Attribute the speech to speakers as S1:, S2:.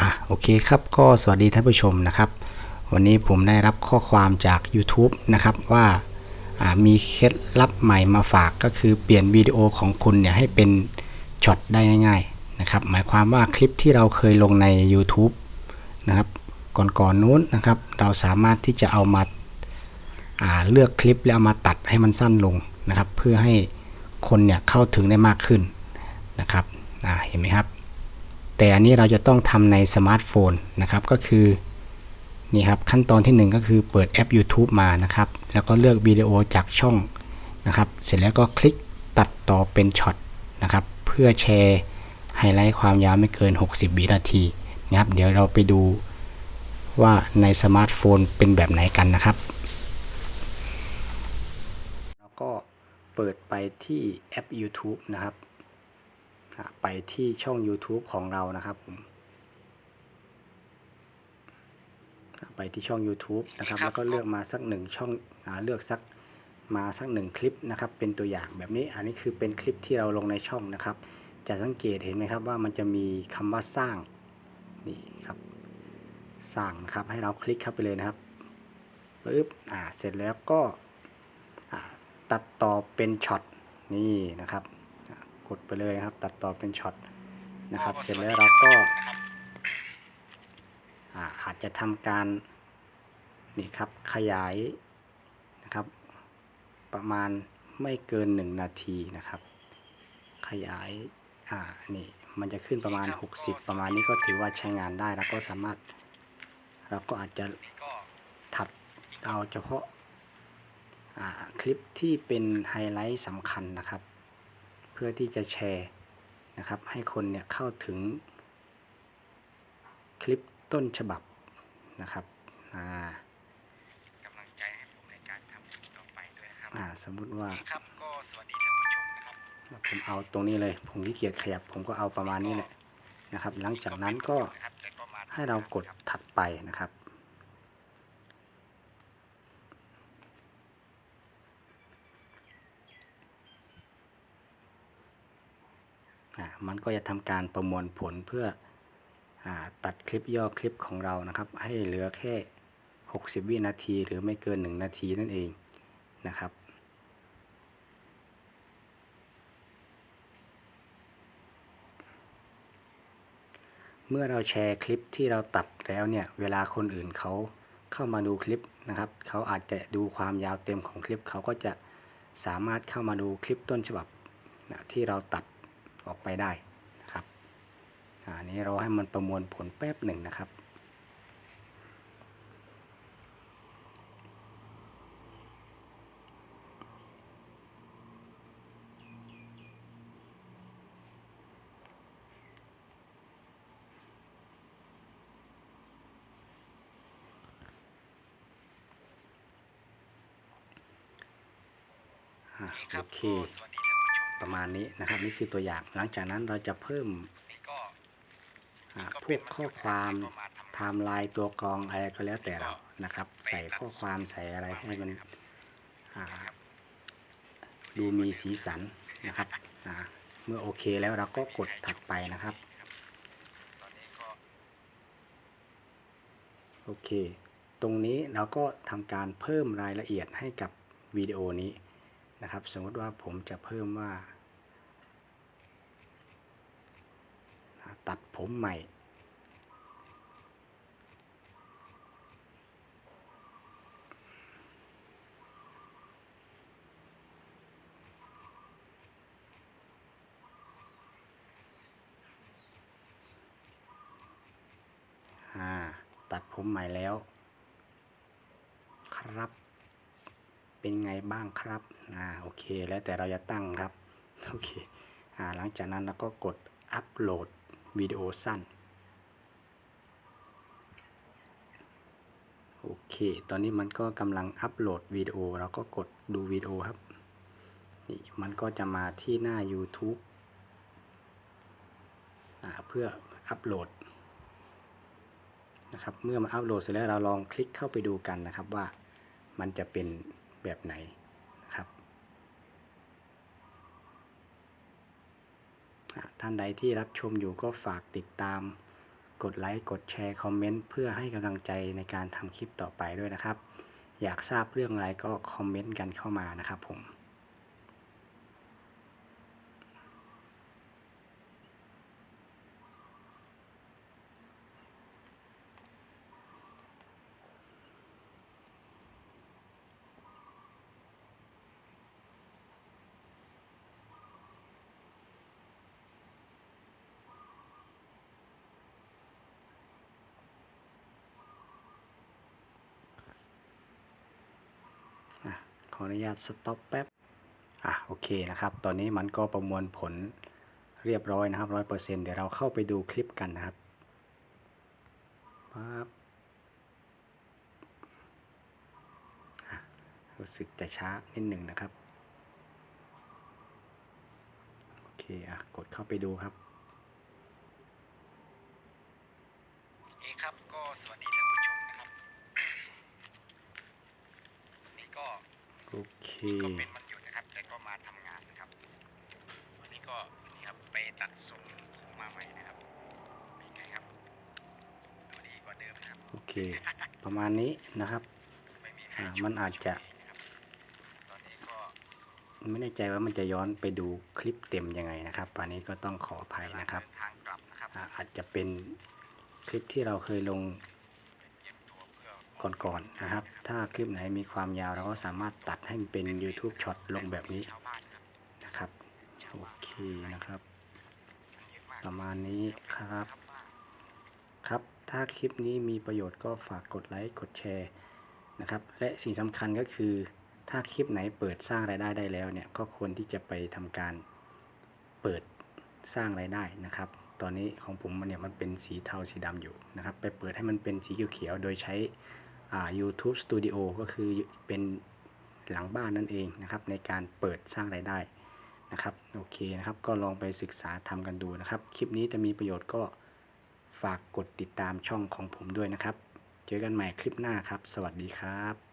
S1: อะโอเคครับก็สวัสดีท่านผู้ชมนะครับ วันนี้ผมได้รับข้อความจาก YouTube นะครับว่ามีเคล็ดลับใหม่มาฝากก็คือเปลี่ยนวิดีโอของคุณเนี่ยให้เป็นช็อตได้ง่ายๆนะครับหมายความว่าคลิปที่เราเคยลงใน YouTube นะครับก่อนๆนู้นนะครับ เราสามารถที่จะเอามาาเลือกคลิปแล้วามาตัดให้มันสั้นลงนะครับ เพื่อให้คนเนี่ยเข้าถึงได้มากขึ้นนะครับเห็นไหมครับ แต่อันนี้เราจะต้องทำในสมาร์ทโฟนนะครับก็คือนี่ครับขั้นตอนที่ 1 ก็คือเปิดแอป YouTube มานะครับ แล้วก็เลือกวิดีโอจากช่องนะครับ เสร็จแล้วก็คลิกตัดต่อเป็นช็อตนะครับ เพื่อแชร์ไฮไลท์ความยาวไม่เกิน 60 วินาทีนะครับ เดี๋ยวเราไปดูว่าในสมาร์ทโฟนเป็นแบบไหนกันนะครับ แล้วก็เปิดไปที่แอป YouTube นะครับ ไปที่ช่อง YouTube ของเรานะครับผมอะไปที่ช่อง YouTube นะครับ แล้วก็เลือกมาสักหนึ่งช่องอาเลือกสักมาสักหนึ่งคลิปนะครับ เป็นตัวอย่างแบบนี้ อันนี้คือเป็นคลิปที่เราลงในช่องนะครับ จะสังเกตเห็นไหมครับว่ามันจะมีคำว่าสร้างนี่ครับ สร้างนะครับให้เราคลิกเข้าไปเลยนะครับปึ๊บอ่าเสร็จแล้วก็อ่าตัดต่อเป็นช็อตนี่นะครับก ดไปเลยนะครับ ตัดต่อเป็นช็อตนะครับ เสร็จแล้วเราก็อ่าอาจจะทำการนี่ครับขยายนะครับ ประมาณไม่เกิน 1 นาทีนะครับ ขยายอ่านี่มันจะขึ้นประมาณ 60 ประมาณนี้ก็ถือว่าใช้งานได้แล้วก็สามารถ เราก็อาจจะถัดเอาเฉพาะอ่าคลิปที่เป็นไฮไลท์สำคัญนะครับเพื่อที่จะแชร์นะครับ ให้คนเนี่ยเข้าถึงคลิปต้นฉบับนะครับอ่ากำ
S2: ลังใจให้ผมในการทำคลิปต่อไปด้วยนะครับ
S1: อ่าสมมุติว่า
S2: นี่ครับก็สวัสดีท่านผู้ชมนะครับ
S1: ผมเอาตรงนี้เลย ผมขี้เกียจขยับ ผมก็เอาประมาณนี้แหละนะครับ หลังจากนั้นก็
S2: นะครับแล้วก็มา
S1: ให้เรากดถัดไปนะครับ มันก็จะทำการประมวลผลเพื่ออตัดคลิปย่อคลิปของเรานะครับ ให้เหลือแค่ 60 วินาทีหรือไม่เกิน 1 นาทีนั่นเองนะครับเมื่อเราแชร์คลิปที่เราตัดแล้วเนี่ย เวลาคนอื่นเขาเข้ามาดูคลิปนะครับ เขาอาจจะดูความยาวเต็มของคลิป เขาก็จะสามารถเข้ามาดูคลิปต้นฉบับนะที่เราตัด ออกไปได้นะครับอะอันนี้เราให้มันประมวลผลแป๊บหนึ่งนะครับอะ
S2: นี่ค
S1: โอ
S2: รับ
S1: เค ประมาณนี้นะครับ นี่คือตัวอย่าง หลังจากนั้นเราจะเพิ่มพวกข้อความไทม์ไลน์ตัวกรองอะไรก็แล้วแต่เรานะครับ ใส่ข้อความใส่อะไรให้มันดูมีสีสันนะครับเมื่อโอเคแล้วเราก็กดถัดไปนะครับโอเค ตรงนี้เราก็ทำการเพิ่มรายละเอียดให้กับวิดีโอนี้ นะครับ สมมติว่าผมจะเพิ่มว่า ตัดผมใหม่ ตัดผมใหม่แล้ว ครับ เป็นไงบ้างครับอ่าโอเค แล้วแต่เราจะตั้งครับโอเคอ่าหลังจากนั้นเราก็กดอัปโหลดวิดีโอสั้นโอเค ตอนนี้มันก็กำลังอัปโหลดวิดีโอเราก็กดดูวิดีโอครับ นี่มันก็จะมาที่หน้า YouTube อ่าเพื่ออัปโหลดนะครับ เมื่อมาอัปโหลดเสร็จแล้วเราลองคลิกเข้าไปดูกันนะครับว่ามันจะเป็น แบบไหนนะครับ ท่านใดที่รับชมอยู่ก็ฝากติดตาม กดไลค์ กดแชร์ คอมเมนต์ เพื่อให้กำลังใจในการทำคลิปต่อไปด้วยนะครับ อยากทราบเรื่องอะไรก็คอมเมนต์กันเข้ามานะครับผม อะขออนุญาตสต็อปแป๊บ อะโอเคนะครับ ตอนนี้มันก็ประมวลผลเรียบร้อยนะครับร้อยเปอร์เซ็นต์เดี๋ยวเราเข้าไปดูคลิปกันนะครับปั๊บอะรู้สึกจะช้านิดหนึ่งนะครับ โอเคอะกดเข้าไปดูครับ
S2: เอครับก็สวัสดีท่านผู้ชมนะครับ นี่ก็
S1: โอเค
S2: ก็เป็นวันหยุดนะครับแต่ก็มาทำงานนะครับ วันนี้ก็นี่ครับไปตัดทรงผมมาใหม่นะครับเป็นไงครับดูดีกว่าเดิมนะครับ
S1: โอเค ประมาณนี้นะครับ
S2: ไม่มีใคร
S1: อ่า
S2: ช
S1: มันอาจจะ
S2: ชมเงนะครับตอนนี้ก็
S1: ไม่แน่ใจว่ามันจะย้อนไปดูคลิปเต็มยังไงนะครับอันนี้ก็ต้องขออภัยนะครับ
S2: เดิทางกลับนะครับ
S1: อ่าอาจจะเป็นคลิปที่เราเคยลง
S2: เตรียมตัวเพื่อ
S1: ก่อนๆนะครับ ถ้าคลิปไหนมีความยาวเราก็สามารถตัดให้มันเป็น YouTube ช็อตลงแบบนี้
S2: นะ
S1: ครับโอเคนะครับ ประมาณนี้ครับ
S2: ครับ
S1: ถ้าคลิปนี้มีประโยชน์ก็ฝากกดไลค์กดแชร์นะครับ และสิ่งสำคัญก็คือ ถ้าคลิปไหนเปิดสร้างรายได้ได้แล้วเนี่ยก็ควรที่จะไปทำการเปิดสร้างรายได้นะครับ ตอนนี้ของผมมันเนี่ยมันเป็นสีเทาสีดำอยู่นะครับ ไปเปิดให้มันเป็นสีเขียวๆโดยใช้ YouTube Studio ก็คือเป็นหลังบ้านนั่นเองนะครับในการเปิดสร้างรายได้นะครับโอเคนะครับก็ลองไปศึกษาทำกันดูนะครับ คลิปนี้จะมีประโยชน์ก็ฝากกดติดตามช่องของผมด้วยนะครับ เจอกันใหม่คลิปหน้าครับ สวัสดีครับ